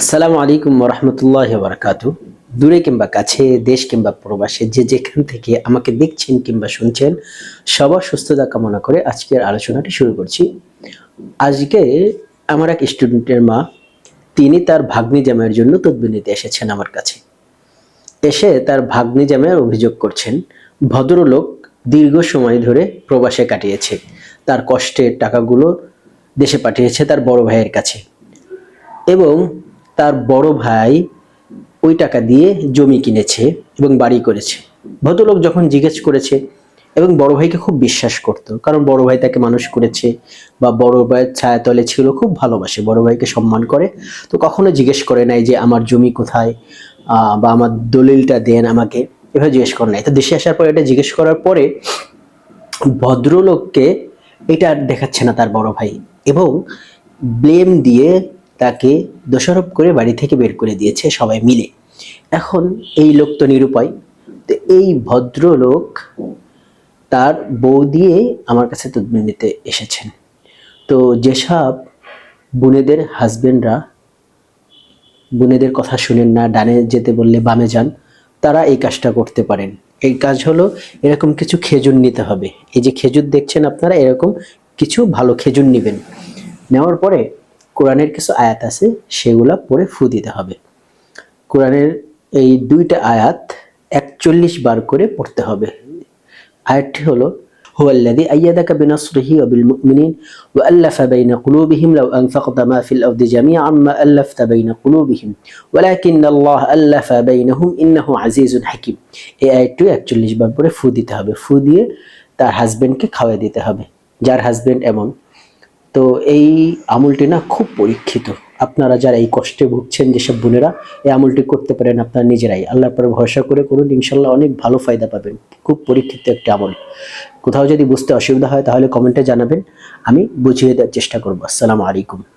আসসালামু আলাইকুম রহমতুল্লাহ বারকাত দূরে কিংবা কাছে, দেশ কিংবা প্রবাসে, যে যেখান থেকে আমাকে দেখছেন কিংবা শুনছেন, সবার সুস্থতা কামনা করে আজকের আলোচনাটি শুরু করছি। আজকে আমার এক স্টুডেন্টের মা, তিনি তার ভাগ্নি জামাইয়ের জন্য তদবির নিতে এসেছেন আমার কাছে। এসে তার ভাগ্নি জামাইয়ের অভিযোগ করছেন, ভদ্রলোক দীর্ঘ সময় ধরে প্রবাসে কাটিয়েছে। তার কষ্টের টাকাগুলো দেশে পাঠিয়েছে তার বড় ভাইয়ের কাছে। এবং তার বড় ভাই ওই টাকা দিয়ে জমি কিনেছে এবং বাড়ি করেছে। ভদ্রলোক যখন জিজ্ঞেস করেছে এবং বড় ভাইকে খুব বিশ্বাস করতো, কারণ বড় ভাই তাকে মানুষ করেছে বা বড় ভাইয়ের ছায়াতলে ছিল, খুব ভালোবাসে, বড় ভাইকে সম্মান করে। তো কখনো জিজ্ঞেস করে নাই যে, আমার জমি কোথায়? বা আমার দলিলটা দেন আমাকে। এভাবে জিজ্ঞেস করে নাই। তো দেশে আসার পরে এটা জিজ্ঞেস করার পরে ভদ্রলোককে এটা দেখাচ্ছে না তার বড় ভাই এবং ব্লেম দিয়ে তাকে দোষারোপ করে বাড়ি থেকে বের করে দিয়েছে সবাই মিলে। এখন এই লোক তো নিরুপায়। তো এই ভদ্রলোক তার বউ দিয়ে আমার কাছে তদবির নিতে এসেছেন। তো যেসব বোনেদের হাজবেন্ডরা বোনেদের কথা শুনেন না, ডানে যেতে বললে বামে যান, তারা এই কাজটা করতে পারেন। এই কাজ হলো এরকম কিছু খেজুর নিতে হবে। এই যে খেজুর দেখছেন আপনারা, এরকম কিছু ভালো খেজুর নেবেন। নেওয়ার পরে কোরআনের কিছু আয়াত আছে সেগুলা পড়ে ফু দিতে হবে কোরআনের এই দুইটা আয়াত একচল্লিশ বার করে পড়তে হবে আয়াতটি হলো هو الذي أيدك بنصره وبالمؤمنين وألف بين قلوبهم لو أنفقت ما في الأرض جميعا ما ألفت بين قلوبهم ولكن الله ألف بينهم إنه عزيز حكيم এই আয়াতটি একচল্লিশ বার পরে ফু দিতে হবে ফু দিয়ে তার হাজবেন্ডকে খাওয়াই দিতে হবে যার হাজবেন্ড এমন তো এই আমলটি না খুব পরীক্ষিত। আপনারা যারা এই কষ্টে ভুগছেন যেসব বোনেরা, এই আমলটি করতে পারেন আপনারা নিজেরাই। আল্লাহর পরে ভরসা করে করুন, ইনশাল্লাহ অনেক ভালো ফায়দা পাবেন। খুব পরীক্ষিত একটি আমল। কোথাও যদি বুঝতে অসুবিধা হয় তাহলে কমেন্টে জানাবেন, আমি বুঝিয়ে দেওয়ার চেষ্টা করব। আসসালামু আলাইকুম।